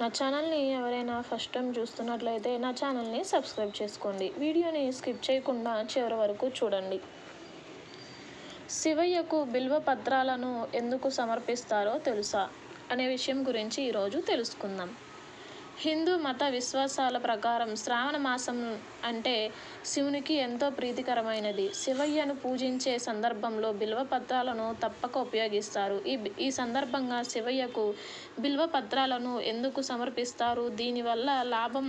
నా ఛానల్ని ఎవరైనా ఫస్ట్ టైం చూస్తున్నట్లయితే నా ఛానల్ని సబ్స్క్రైబ్ చేసుకోండి. వీడియోని స్కిప్ చేయకుండా చివరి వరకు చూడండి. శివయ్యకు బిల్వ పత్రాలను ఎందుకు సమర్పిస్తారో తెలుసా? అనే విషయం గురించి ఈరోజు తెలుసుకుందాం. హిందూ మత విశ్వాసాల ప్రకారం శ్రావణ మాసం అంటే శివునికి ఎంతో ప్రీతికరమైనది. శివయ్యను పూజించే సందర్భంలో బిల్వ పత్రాలను తప్పక ఉపయోగిస్తారు. ఈ ఈ సందర్భంగా శివయ్యకు బిల్వ పత్రాలను ఎందుకు సమర్పిస్తారు? దీనివల్ల లాభం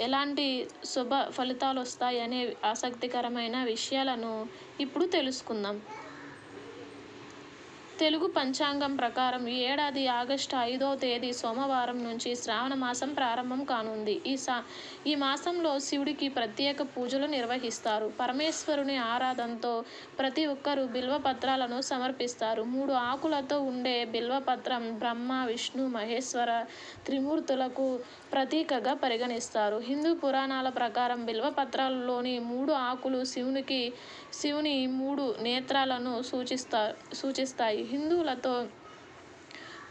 ఎలాంటి శుభ ఫలితాలు వస్తాయనే ఆసక్తికరమైన విషయాలను ఇప్పుడు తెలుసుకుందాం. తెలుగు పంచాంగం ప్రకారం ఈ ఏడాది ఆగస్టు ఐదో తేదీ సోమవారం నుంచి శ్రావణ మాసం ప్రారంభం కానుంది. ఈ సా ఈ మాసంలో శివుడికి ప్రత్యేక పూజలు నిర్వహిస్తారు. పరమేశ్వరుని ఆరాధనతో ప్రతి ఒక్కరూ బిల్వ పత్రాలను సమర్పిస్తారు. మూడు ఆకులతో ఉండే బిల్వపత్రం బ్రహ్మ విష్ణు మహేశ్వర త్రిమూర్తులకు ప్రతీకగా పరిగణిస్తారు. హిందూ పురాణాల ప్రకారం బిల్వపత్రాలలోని మూడు ఆకులు శివునికి శివుని మూడు నేత్రాలను సూచిస్తా సూచిస్తాయి. హిందువులతో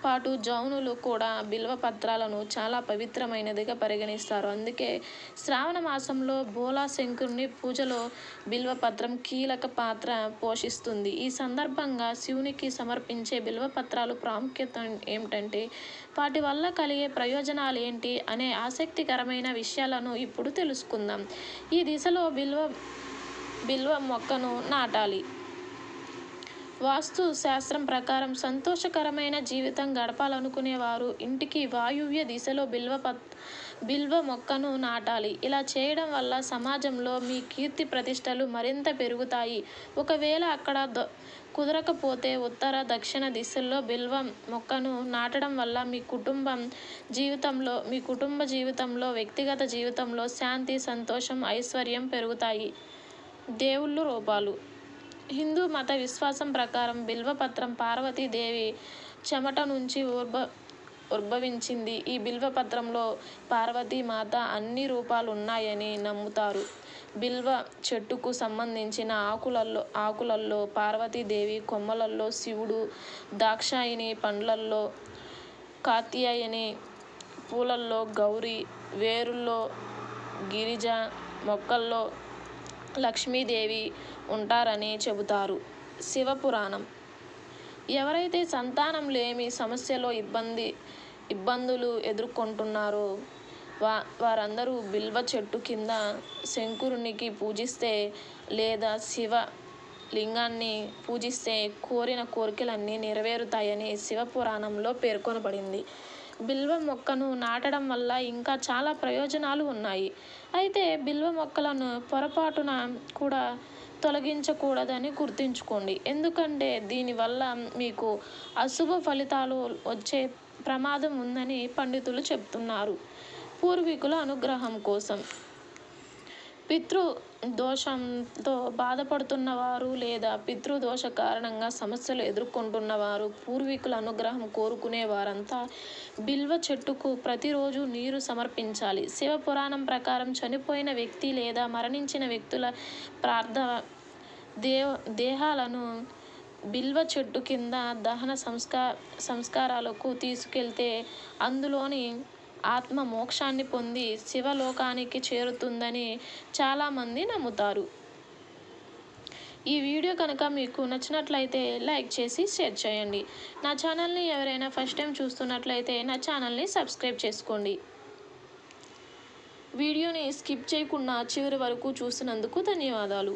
పాటు జౌనులు కూడా బిల్వ పత్రాలను చాలా పవిత్రమైనదిగా పరిగణిస్తారు. అందుకే శ్రావణ మాసంలో బోలా శంకరుని పూజలో బిల్వపత్రం కీలక పాత్ర పోషిస్తుంది. ఈ సందర్భంగా శివునికి సమర్పించే బిల్వపత్రాలు ప్రాముఖ్యత ఏమిటంటే వాటి వల్ల కలిగే ప్రయోజనాలు ఏంటి అనే ఆసక్తికరమైన విషయాలను ఇప్పుడు తెలుసుకుందాం. ఈ దిశలో బిల్వ బిల్వ మొక్కను నాటాలి. వాస్తు శాస్త్రం ప్రకారం సంతోషకరమైన జీవితం గడపాలనుకునేవారు. ఇంటికి వాయువ్య దిశలో బిల్వ బిల్వ మొక్కను నాటాలి. ఇలా చేయడం వల్ల సమాజంలో మీ కీర్తి ప్రతిష్టలు మరింత పెరుగుతాయి. ఒకవేళ అక్కడ ద కుదరకపోతే ఉత్తర దక్షిణ దిశల్లో బిల్వ మొక్కను నాటడం వల్ల మీ కుటుంబం జీవితంలో మీ కుటుంబ జీవితంలో వ్యక్తిగత జీవితంలో శాంతి సంతోషం ఐశ్వర్యం పెరుగుతాయి. దేవుళ్ళు రూపాలు. హిందూ మత విశ్వాసం ప్రకారం బిల్వపత్రం పార్వతీదేవి చెమట నుంచి ఉద్భ ఉద్భవించింది ఈ బిల్వపత్రంలో పార్వతీమాత అన్ని రూపాలు ఉన్నాయని నమ్ముతారు. బిల్వ చెట్టుకు సంబంధించిన ఆకులల్లో ఆకులల్లో పార్వతీదేవి కొమ్మలల్లో శివుడు దాక్షాయిని పండ్లల్లో కాత్యాయని పూలల్లో గౌరీ వేరుల్లో గిరిజ మొక్కల్లో లక్ష్మీదేవి ఉంటారని చెబుతారు. శివపురాణం. ఎవరైతే సంతానం లేమి సమస్యలో ఇబ్బంది ఇబ్బందులు ఎదుర్కొంటున్నారో వా వారందరూ బిల్వ చెట్టు కింద శంకురునికి పూజిస్తే లేదా శివ లింగాన్ని పూజిస్తే కోరిన కోరికలన్నీ నెరవేరుతాయని శివపురాణంలో పేర్కొనబడింది. బిల్వ మొక్కను నాటడం వల్ల ఇంకా చాలా ప్రయోజనాలు ఉన్నాయి. అయితే బిల్వ మొక్కలను పొరపాటున కూడా తొలగించకూడదని గుర్తుంచుకోండి. ఎందుకంటే దీనివల్ల మీకు అశుభ ఫలితాలు వచ్చే ప్రమాదం ఉందని పండితులు చెప్తున్నారు. పూర్వీకుల అనుగ్రహం కోసం. పితృ దోషంతో బాధపడుతున్నవారు లేదా పితృదోష కారణంగా సమస్యలు ఎదుర్కొంటున్నవారు పూర్వీకుల అనుగ్రహం కోరుకునే వారంతా బిల్వ చెట్టుకు ప్రతిరోజు నీరు సమర్పించాలి. శివ పురాణం ప్రకారం చనిపోయిన వ్యక్తి లేదా మరణించిన వ్యక్తుల ప్రార్థ దేవ దేహాలను బిల్వ చెట్టు కింద దహన సంస్కా సంస్కారాలకు తీసుకెళ్తే అందులోని ఆత్మ మోక్షాన్ని పొంది శివలోకానికి చేరుతుందని చాలామంది నమ్ముతారు. ఈ వీడియో కనుక మీకు నచ్చినట్లయితే లైక్ చేసి షేర్ చేయండి. నా ఛానల్ని ఎవరైనా ఫస్ట్ టైం చూస్తున్నట్లయితే నా ఛానల్ని సబ్స్క్రైబ్ చేసుకోండి. వీడియోని స్కిప్ చేయకుండా చివరి వరకు చూసినందుకు ధన్యవాదాలు.